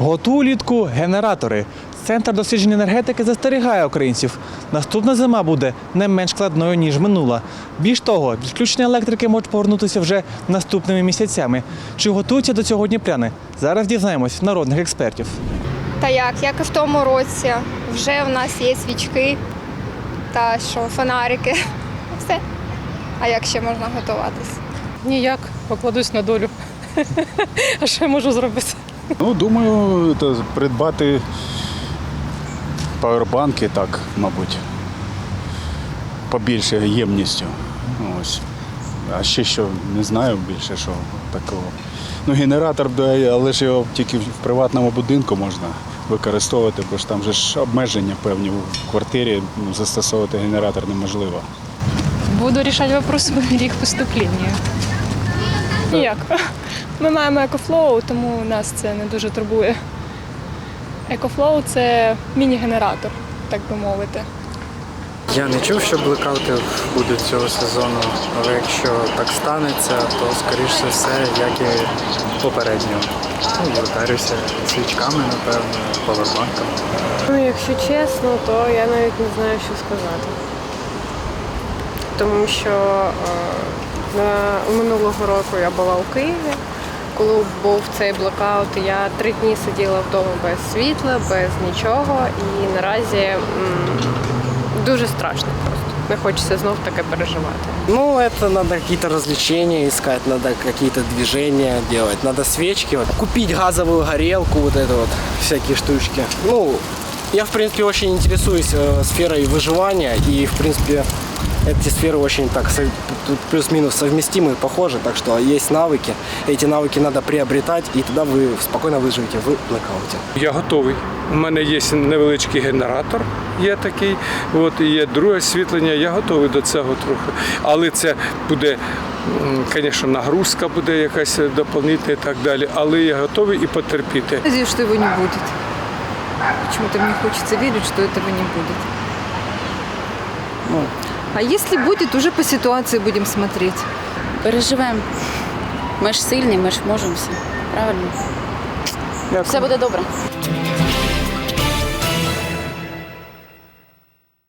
Готує літку генератори. Центр досліджень енергетики застерігає українців. Наступна зима буде не менш складною, ніж минула. Більш того, відключення електрики можуть повернутися вже наступними місяцями. Чи готуються до цього дніпряни? Зараз дізнаємось народних експертів. Та як, як і в тому році, вже в нас є свічки та що, фонарики. Все. А як ще можна готуватись? Ніяк, покладусь на долю. А що я можу зробити? Ну, думаю, то придбати павербанки, так, мабуть, побільше ємністю. Ось. А ще що, не знаю більше, що такого. Ну, генератор, але ж його тільки в приватному будинку можна використовувати, бо ж там же ж обмеження певні в квартирі ну, застосовувати генератор неможливо. Буду рішати вопрос по мірі їх поступлення. Ніяк. Ми маємо екофлоу, тому нас це не дуже турбує. Екофлоу це міні-генератор, так би мовити. Я не чув, що блекаути будуть цього сезону, але якщо так станеться, то скоріш за все, як і попереднього. Ну, Затарюся свічками, напевно, павербанком. Ну, якщо чесно, то я навіть не знаю, що сказати. Тому що е, на, минулого року я була у Києві. Коли був цей блокаут, я три дні сиділа вдома без світла, без нічого. І наразі м, дуже страшно просто. Не хочеться знов таке переживати. Ну, это надо какие-то развлечения искать, надо какие-то движения делать, надо свечки, вот, купить газовую горелку, вот это вот, всякие штучки. Ну, я, в принципе, очень интересуюсь э, сферой выживания, и, в принципе, эти сферы очень так со- тут плюс-минус совместимы, похожи, так что есть навыки, эти навыки надо приобретать, и тогда вы спокойно выживете в блокауте. Я готовий. У мене є невеличкий генератор, є такий, от, і є друге освітлення, я готовий до цього трохи. Але це буде, звісно, нагрузка буде якась доповнительна і так далі. Але я готовий і потерпіти. Надеюсь, что его не будет. Почему-то мне хочется верить, что этого не будет. а если будет, уже по ситуации будем смотреть. Переживемо. Ми ж сильні, ми ж можемо все. Правильно? Все буде добре.